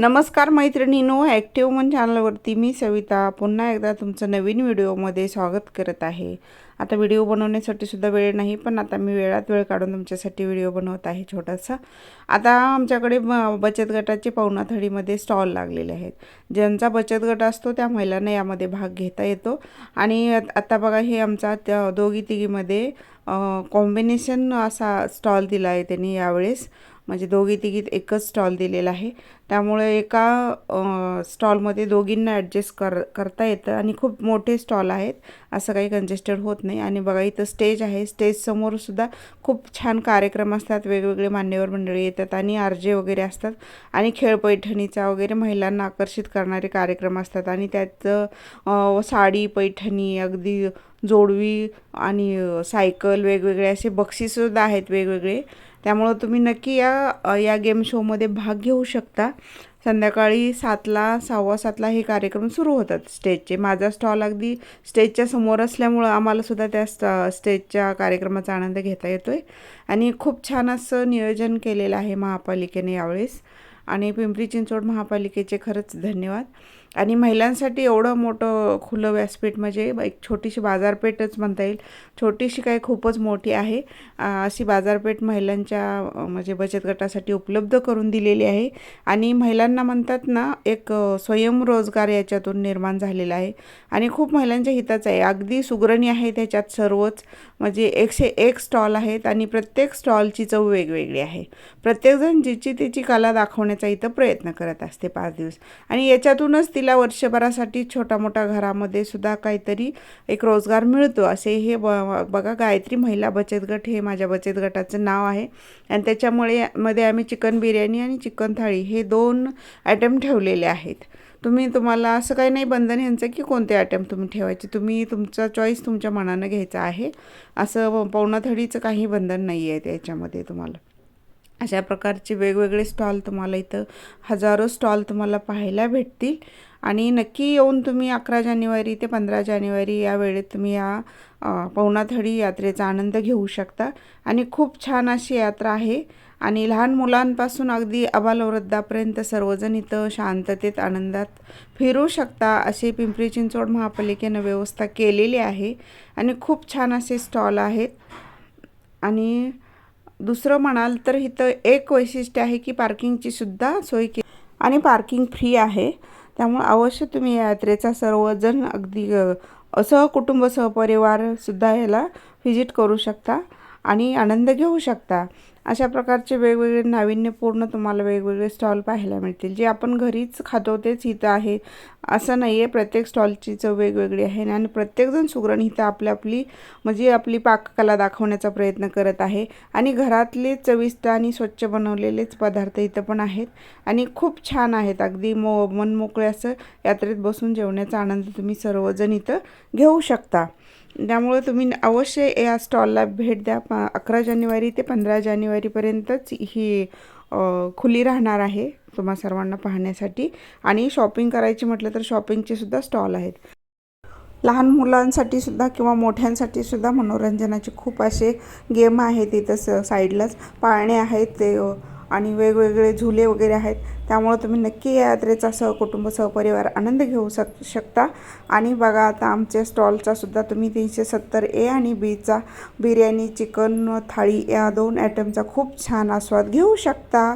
नमस्कार मैत्रिणीनो ॲक्टिव्ह मन चॅनलवरती मी सविता पुन्हा एकदा तुमचं नवीन व्हिडिओमध्ये स्वागत करत आहे. आता व्हिडिओ बनवण्यासाठी सुद्धा वेळ नाही पण आता मी वेळात वेळ काढून तुमच्यासाठी व्हिडिओ बनवत आहे छोटासा. आता आमच्याकडे बचत गटाचे पवनाथडीमध्ये स्टॉल लागलेले आहेत. ज्यांचा बचत गट असतो त्या महिलांना यामध्ये भाग घेता येतो. आणि आता बघा हे आमचा त्या दोघी तिघीमध्ये कॉम्बिनेशन असा स्टॉल दिला आहे त्यांनी यावेळेस. म्हणजे दोघी तिघीत एकच स्टॉल दिलेला आहे. त्यामुळे एका स्टॉलमध्ये दोघींना ॲडजस्ट कर करता येतं आणि खूप मोठे स्टॉल आहेत असं काही कंजेस्टेड होत नाही. आणि बघा इथं स्टेज आहे. स्टेजसमोरसुद्धा खूप छान कार्यक्रम असतात. वेगवेगळे मान्यवर मंडळी येतात आणि आर जे वगैरे असतात. आणि खेळ पैठणीचा वगैरे महिलांना आकर्षित करणारे कार्यक्रम असतात. आणि त्यात साडी पैठणी अगदी जोडवी आणि सायकल वेगवेगळे असे बक्षीससुद्धा आहेत वेगवेगळे. त्यामुळं तुम्ही नक्की या या गेम शोमध्ये भाग घेऊ शकता. संध्याकाळी सातला सहावा सातला हे कार्यक्रम सुरू होतात स्टेजचे. माझा स्टॉल अगदी स्टेजच्या समोर असल्यामुळं आम्हालासुद्धा त्या स्ट स्टेजच्या कार्यक्रमाचा आनंद घेता येतो आहे आणि खूप छान असं नियोजन केलेलं आहे महापालिकेने यावेळेस. आणि पिंपरी चिंचवड महापालिकेचे खरंच धन्यवाद. आणि महिलांसाठी एवढं मोठं खुलं व्यासपीठ म्हणजे एक छोटीशी बाजारपेठच म्हणता येईल. छोटीशी काय खूपच मोठी आहे. अशी बाजारपेठ महिलांच्या म्हणजे बचत गटासाठी उपलब्ध करून दिलेली आहे. आणि महिलांना म्हणतात ना एक स्वयंरोजगार याच्यातून निर्माण झालेला आहे. आणि खूप महिलांच्या हिताचं आहे. अगदी सुग्रणी आहे त्याच्यात सर्वच. म्हणजे एकशे एक स्टॉल आहेत आणि प्रत्येक स्टॉलची चव वेगवेगळी आहे. प्रत्येकजण जिची तिची कला दाखवण्याचा इथं प्रयत्न करत असते पाच दिवस. आणि याच्यातूनच तिला वर्षभरासाठी छोटा मोठा घरामध्ये सुद्धा काहीतरी एक रोजगार मिळतो. असे हे ब बघा गायत्री महिला बचत गट हे माझ्या बचत गटाचं नाव आहे. आणि त्याच्यामुळे मध्ये आम्ही चिकन बिर्याणी आणि चिकन थाळी हे दोन आयटम ठेवलेले आहेत. तुम्ही तुम्हाला असं काही नाही बंधन यांचं की कोणते आयटम तुम्ही ठेवायचे. तुम्ही तुमचा चॉईस तुमच्या मनानं घ्यायचा आहे. असं पवनाथडीचं काही बंधन नाही आहे त्याच्यामध्ये तुम्हाला. अशा प्रकारचे वेगवेगळे स्टॉल तुम्हाला इथं हजारो स्टॉल तुम्हाला पाहायला भेटतील. आणि नक्की येऊन तुम्ही अकरा जानेवारी ते पंधरा जानेवारी या वेळेत तुम्ही या पवनाथडी यात्रेचा आनंद घेऊ शकता. आणि खूप छान अशी यात्रा आहे. आणि लहान मुलांपासून अगदी अबालवृद्धापर्यंत सर्वजण इथं शांततेत आनंदात फिरू शकता असे पिंपरी चिंचवड महापालिकेनं व्यवस्था केलेली आहे. आणि खूप छान असे स्टॉल आहेत. आणि दुसरं म्हणाल तर इथं एक वैशिष्ट्य आहे की पार्किंगची सुद्धा सोय के आणि पार्किंग फ्री आहे. त्यामुळे अवश्य तुम्ही या यात्रेचा सर्वजण अगदी अ, सहकुटुंब सहपरिवारसुद्धा याला व्हिजिट करू शकता. आणि आनंद घेऊ शकता. अशा प्रकारचे वेगवेगळे नाविन्यपूर्ण तुम्हाला वेगवेगळे स्टॉल पाहायला मिळतील. जे आपण घरीच खातो तेच इथं आहे. असं नाही आहे प्रत्येक स्टॉलची चव वेगवेगळी आहे आणि प्रत्येकजण सुगरण इथं आपली आपली म्हणजे आपली पाककला दाखवण्याचा प्रयत्न करत आहे. आणि घरातले चविष्ट आणि स्वच्छ बनवलेलेच पदार्थ इथं पण आहेत. आणि खूप छान आहेत. अगदी मो मनमोकळे असं यात्रेत बसून जेवण्याचा आनंद तुम्ही सर्वजण इथं घेऊ शकता. त्यामुळे तुम्ही अवश्य या स्टॉलला भेट द्या. प अकरा जानेवारी ते पंधरा जानेवारीपर्यंतच ही खुली राहणार आहे तुम्हा सर्वांना पाहण्यासाठी. आणि शॉपिंग करायची म्हटलं तर शॉपिंगचे सुद्धा स्टॉल आहेत. लहान मुलांसाठी सुद्धा किंवा मोठ्यांसाठी सुद्धा मनोरंजनाचे खूप असे गेम आहेत इथं स साईडलाच. पाळणे आहेत ते आणि वेगवेगळे झुले वगैरे आहेत. त्यामुळं तुम्ही नक्की या यात्रेचा सहकुटुंब सहपरिवार आनंद घेऊ शक शकता. आणि बघा आता आमच्या स्टॉलचा सुद्धा तुम्ही तीनशे सत्तर ए आणि बीचा बिर्याणी चिकन थाळी या दोन आयटमचा खूप छान आस्वाद घेऊ शकता.